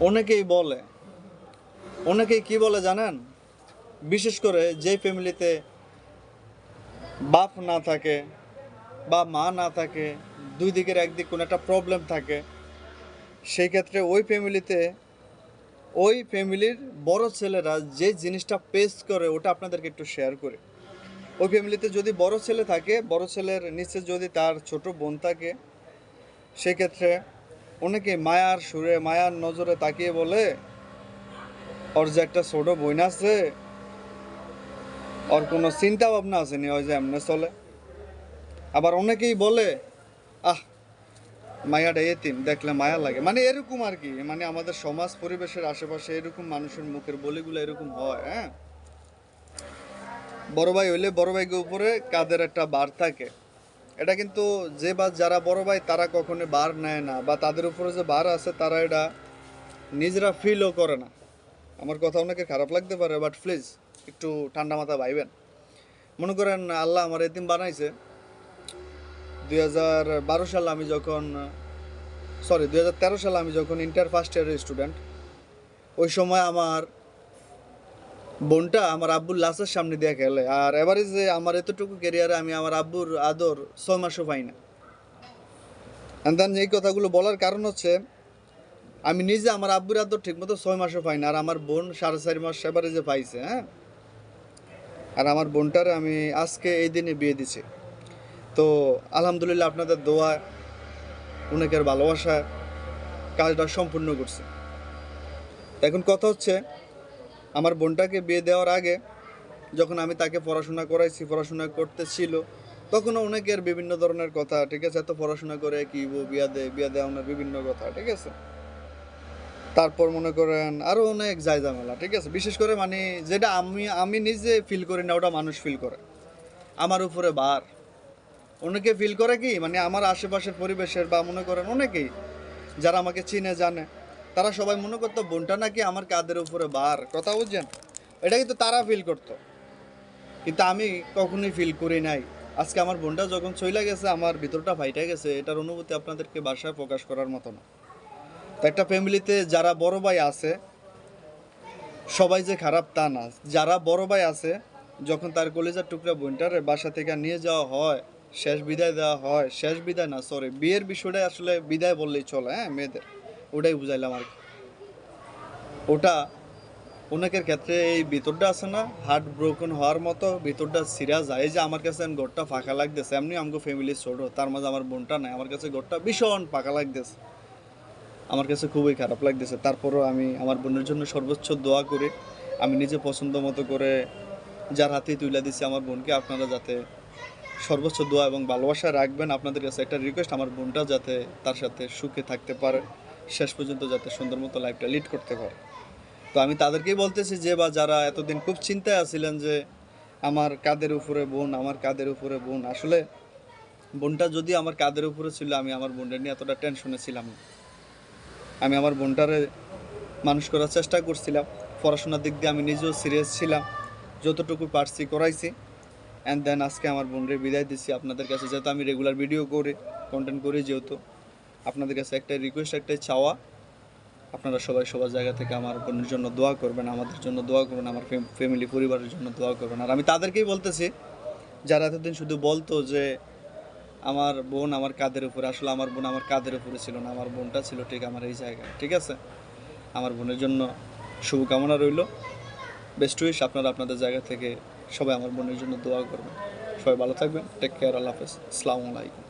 অনেকেই বলে, অনেকেই কি বলে জানেন? বিশেষ করে যে ফ্যামিলিতে বাপ না থাকে বা মা না থাকে, দুই দিকের একদিক কোনো একটা প্রবলেম থাকে, সেই ক্ষেত্রে ওই ফ্যামিলিতে, ওই ফ্যামিলির বড় ছেলেরা যে জিনিসটা পেস করে ওটা আপনাদেরকে একটু শেয়ার করে। ওই ফ্যামিলিতে যদি বড় ছেলে থাকে, বড় ছেলের নিচে যদি তার ছোট বোন থাকে সেক্ষেত্রে অনেকে মায়ার সুরে, মায়ার নজরে তাকিয়ে বলে, ওর যে একটা ছোট বোন আছে, ওর কোনো চিন্তা ভাবনা আসেনি, ওই যে এমনি চলে। আবার অনেকেই বলে, আহ, মায়াটা এতিম, দেখলে মায়া লাগে। মানে এরকম আর কি মানে আমাদের সমাজ, পরিবেশের আশেপাশে এরকম মানুষের মুখের বলিগুলো এরকম হয় হ্যাঁ? বড় ভাই হইলে বড় ভাইকে উপরে কাদের একটা বার থাকে। এটা কিন্তু যে বা যারা বড় ভাই, তারা কখনো বার নেয় না বা তাদের উপরে যে বার আছে, তারা এটা নিজেরা ফিলও করে না। আমার কথা অনেকে খারাপ লাগতে পারে বাট প্লিজ একটু ঠান্ডা মাথা ভাইবেন। মনে করেন আল্লাহ আমার এতিম বানাইছে। দুই হাজার বারো সালে আমি যখন সরি দুই হাজার তেরো সালে আমি যখন ইন্টার ফার্স্ট ইয়ারের স্টুডেন্ট ওই সময় আমার বোনটা আমার আব্বুর লাশের সামনে দিয়ে খেলে। আর এবারে যে আমার এতটুকু ক্যারিয়ারে আমি আমার আব্বুর আদর ছয় মাসও পাই না। Then এই কথাগুলো বলার কারণ হচ্ছে, আমি নিজে আমার আব্বুর আদর ঠিকমতো ছয় মাসও পাই না, আর আমার বোন সাড়ে চারি মাস এবারে যে পাইছে হ্যাঁ? আর আমার বোনটার আমি আজকে এই দিনে বিয়ে দিছি। তো আলহামদুলিল্লাহ আপনাদের দোয়া অনেকের ভালোবাসা, কাজটা সম্পূর্ণ করছে। এখন কথা হচ্ছে আমার বোনটাকে বিয়ে দেওয়ার আগে যখন আমি তাকে পড়াশোনা করাইছি, পড়াশোনা করতেছিল, তখনও অনেকের বিভিন্ন ধরনের কথা, ঠিক আছে, এত পড়াশোনা করে কি বিয়া দে বিয়া দেওয়ানোর বিভিন্ন কথা, ঠিক আছে। তারপর মনে করেন আরও অনেক যায় ঝামেলা ঠিক আছে। বিশেষ করে মানে যেটা আমি আমি নিজে ফিল করি না, ওটা মানুষ ফিল করে। আমার উপরে বার অনেকে ফিল করে কি মানে আমার আশেপাশের পরিবেশের বা মনে করেন অনেকেই, যারা আমাকে চিনে, জানে। তারা সবাই মনে করতো, বোনটা নাকি আমার কাদের উপরে বার। কথা বুঝছেন? এটা কিন্তু তারা ফিল করতো। কিন্তু আমি কখনোই ফিল করি নাই। আজকে আমার বোনটা যখন চইলা গেছে, আমার ভিতরটা ফাইটা গেছে, এটার অনুভূতি আপনাদেরকে বাসায় প্রকাশ করার মতো না। তো একটা ফ্যামিলিতে যারা বড় ভাই আছে, সবাই যে খারাপ তা না। যারা বড় ভাই আছে, যখন তার কলেজার টুকরা বোনটারে বাসা থেকে নিয়ে যাওয়া হয়, শেষ বিদায় দেওয়া হয়, শেষ বিদায় না সরি বিয়ের বিষয়টা আসলে বিদায় বললেই চলে হ্যাঁ মেয়েদের। ওটাই বুঝাইলাম আর ওটা অনেকের ক্ষেত্রে এই ভিতরটা আছে না হার্ট ব্রোকন হওয়ার মতো, ভিতরটা সিরা যায় যে আমার কাছে ঘরটা ফাঁকা লাগতেছে। এমনি আমাকে ফ্যামিলি ছোট, তার মাঝে আমার বোনটা নাই, আমার কাছে ঘরটা ভীষণ ফাঁকা লাগতেছে। আমার কাছে খুবই খারাপ লাগতেছে। তারপরও আমি আমার বোনের জন্য সর্বোচ্চ দোয়া করি। আমি নিজে পছন্দ মতো করে যার হাতে তুলে দিচ্ছি আমার বোনকে, আপনারা যাতে সর্বোচ্চ দোয়া এবং ভালোবাসা রাখবেন। আপনাদের কাছে একটা রিকোয়েস্ট আমার বোনটা যাতে তার সাথে সুখে থাকতে পারে। শেষ পর্যন্ত যাতে সুন্দর মতো লাইফটা লিড করতে পারে। তো আমি তাদেরকেই বলতেছি যে, বা যারা এতদিন খুব চিন্তায় আছিলেন যে, আমার কাদের উপরে বোন, আমার কাদের উপরে বোন, আসলে বোনটা যদি আমার কাদের উপরে ছিল, আমি আমার বোনটা নিয়ে এতটা টেনশনে ছিলাম না। আমি আমার বোনটারে মানুষ করার চেষ্টা করছিলাম, পড়াশোনার দিক দিয়ে আমি নিজেও সিরিয়াস ছিলাম, যতটুকু পারছি করাইছি। অ্যান্ড দেন আজকে আমার বোনরে বিদায় দিচ্ছি আপনাদের কাছে যেহেতু আমি রেগুলার ভিডিও করি কন্টেন্ট করি যেহেতু। আপনাদের কাছে একটাই রিকোয়েস্ট একটাই চাওয়া। আপনারা সবাই সবার জায়গা থেকে আমার বোনের জন্য দোয়া করবেন, আমাদের জন্য দোয়া করবেন, আমার ফ্যামিলি পরিবারের জন্য দোয়া করবেন। আর আমি তাদেরকেই বলতেছি, যারা এতদিন শুধু বলতো যে আমার বোন আমার কাদের উপরে, আসলে আমার বোন আমার কাদের উপরে ছিল না, আমার বোনটা ছিল ঠিক আমার এই জায়গায়, ঠিক আছে? আমার বোনের জন্য শুভকামনা রইল। বেস্ট উইশ আপনারা আপনাদের জায়গা থেকে সবাই আমার বোনের জন্য দোয়া করবেন। সবাই ভালো থাকবেন টেক কেয়ার আল্লাহ হাফেজ। আসসালামু আলাইকুম।